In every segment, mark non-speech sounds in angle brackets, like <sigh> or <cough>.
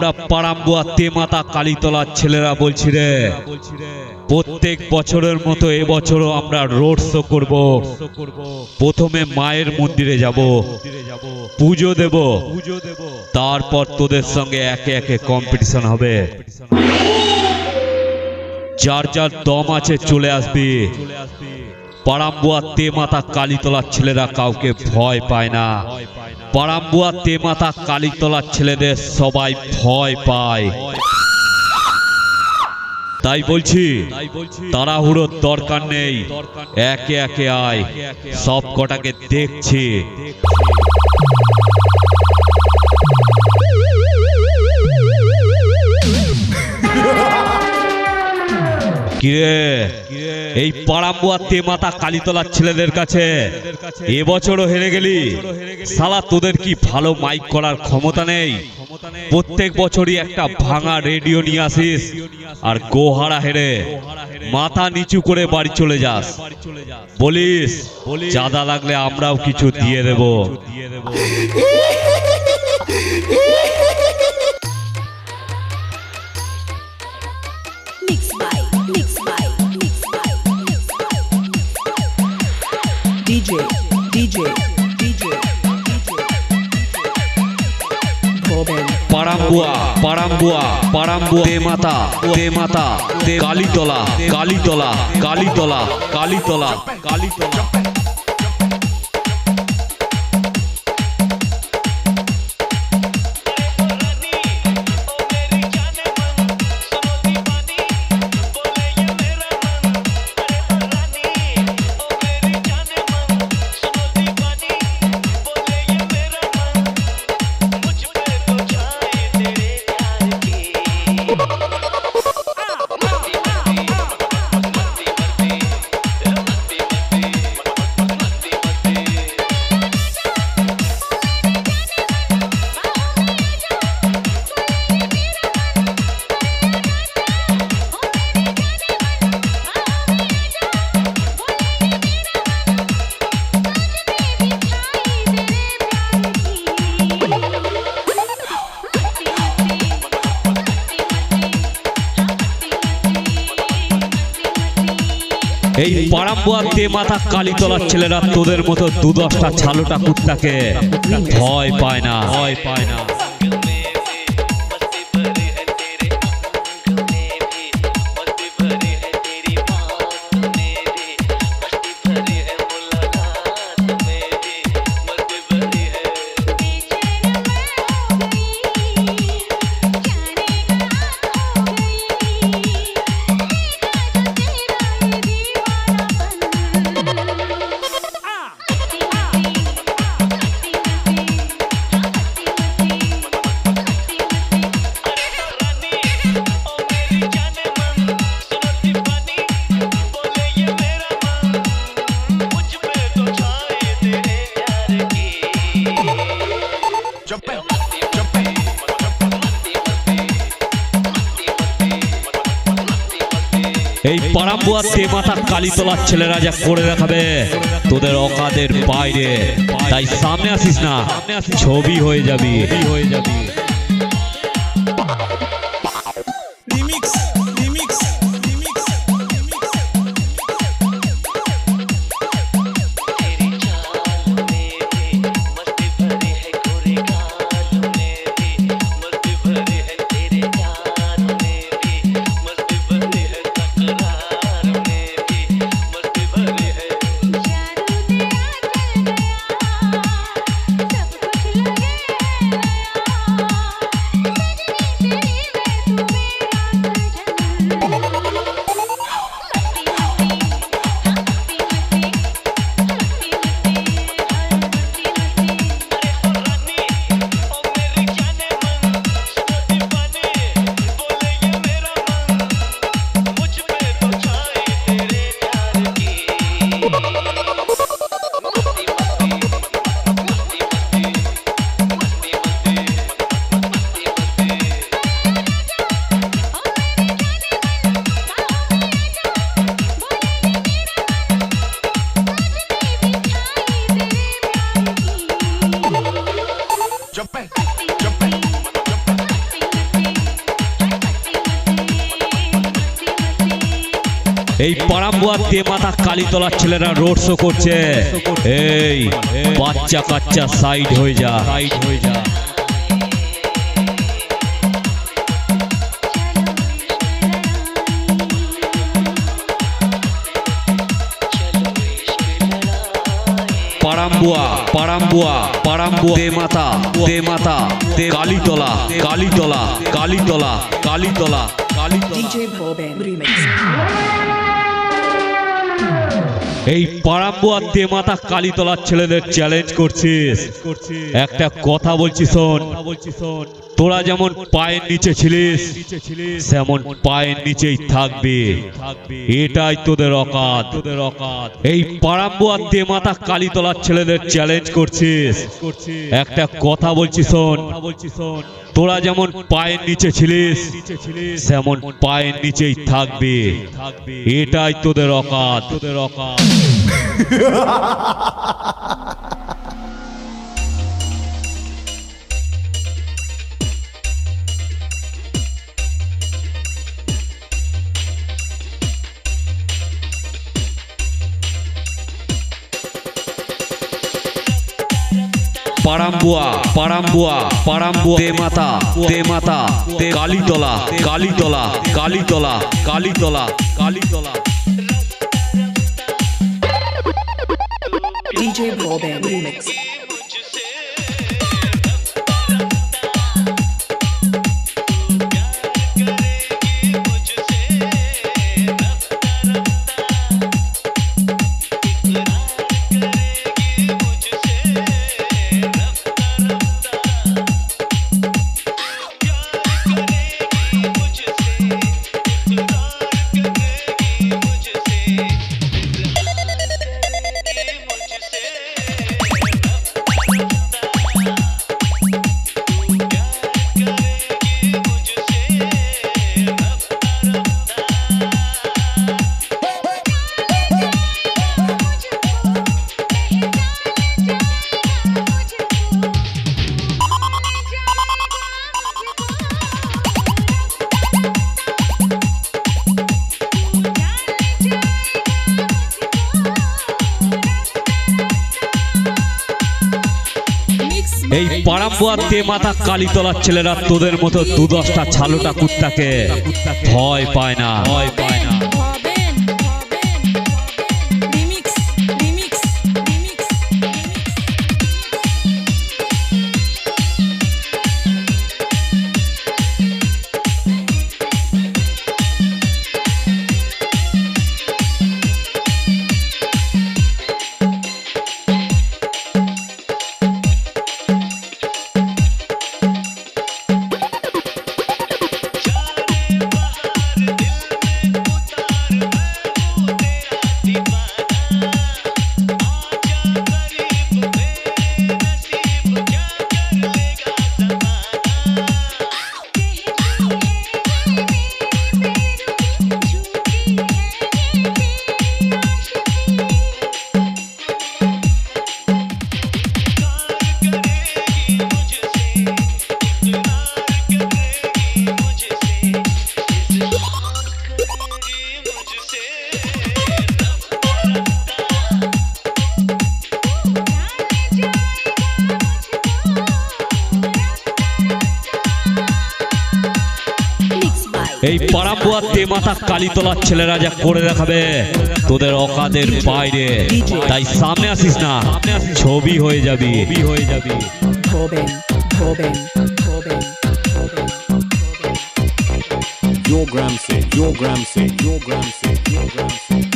আমরা পারাম্বুয়া তেমাতা কালীতলার ছেলেরা বলছি রে, প্রত্যেক বছরের মতো এবছরও আমরা রোড শো করব। প্রথমে মায়ের মন্দিরে যাব, পুজো দেব, তারপর তোদের সঙ্গে একে একে কম্পিটিশন হবে। যার যার দম আছে চলে আসবি। পারাম্বুয়া তেমাতা কালীতলার ছেলেরা কাউকে ভয় পায় না। পাড়াম্বুয়া তে মাতা কালীতলার ছেলেদের সবাই ভয় পায়। তাই বলছি, তাড়াহুড়োর দরকার নেই। একে একে আয়। সব কটাকে দেখছি। এই পাড়াম্বুয়া তেমাতা কালীতলার ছেলেদের কাছে এবছরও হেরে গেলি। সালা তোদের কি ভালো মাইক করার ক্ষমতা নেই? প্রত্যেক বছরই একটা ভাঙা রেডিও নিয়ে আসিস আর গোহারা হেরে। মাথা নিচু করে বাড়ি চলে যাস। বলিস, চাঁদা লাগলে আমরাও কিছু দিয়ে দেব দিয়ে দেব। পারাম্বুয়া পারাম্বুয়া পারাম্বুয়া দে মাতা দে মাতা দে কালীতলা কালীতলা কালীতলা কালীতলা কালীতলা। পারাম্বুয়া তে মাথা কালীতলার ছেলেরা তোদের মতো দু দশটা ছালোটা কুত্তাকে ভয় পায় না ভয় পায় না। সে মাথা কালীতলার ছেলেরা যা করে রাখাবে তোদের অকাদের বাইরে। তাই সামনে আসিস না। ছবি হয়ে যাবি হয়ে যাবি। তেমাতা কালীতলার ছেলেরা রোড শো করছে। এই, বাচ্চা কাচ্চা সাইড হয়ে যা। সাইড হয়ে যা পাড়াম্বুয়া পাড়াম্বুয়া পাড়াম্বুয়া। দে মাতা দে মাতা, দে কালীতলা কালীতলা কালীতলা কালীতলা কালীতলা. এই পাড়াম্বুয়া দে মাতা কালীতলার ছেলেদের চ্যালেঞ্জ করছিস। একটা কথা বলছি শোন। তোরা যেমন পায়ের নিচে ছিলিস তেমন পায়ের নিচেই থাকবে। এটাই তোদের অকাত। তোদের অকাত এই পাড়াম্বুয়া দে মাতা কালীতলার ছেলেদের চ্যালেঞ্জ করছিস। একটা কথা বলছি শোন। তোরা যেমন পায়ের নিচে ছিলিস সেমন পায়ের নিচেই থাকবে। এটাই তোদের অকাত। তোদের <laughs> অকাত পাড়াম্বুয়া পারাম্বুয়া পারাম্বুয়া দে মাতা দে মাতা দে Kalitala Kalitala Kalitala Kalitala Kalitala DJ Boben Remix. এই পাড়াপুয়া তে মাথা কালীতলার ছেলেরা তোদের মতো দু দশটা ছালোটা কুত্তাকে ভয় পায় না। এই পারাপুয়া তেমাতা কালীতলার ছেলেরা যা করে দেখাবে তোদের অকাদের বাইরে। তাই সামনে আসিস না ছবি হয়ে যাবি। হয়ে যাবি Your gram say, your gram say, your gram say, your gram say.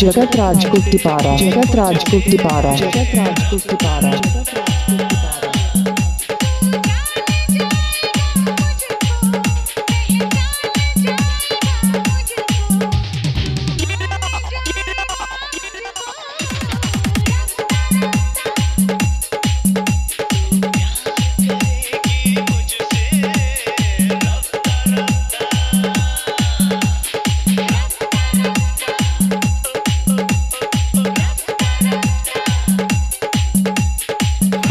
जगत राज दिपारा जगत राज दिपारा जगत राज दिपारा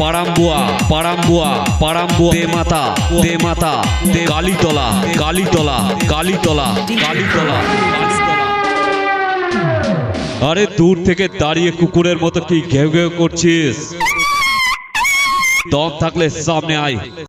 পাড়াম্বুয়া পারাম্বুয়া পারাম্বুয়া দে মাতা দে মাতা দে কালীতলা কালীতলা কালীতলা কালীতলা আরে দূর থেকে দাঁড়িয়ে কুকুরের মতো কি ঘেউ ঘেউ করছিস? দম থাকলে সামনে আয়।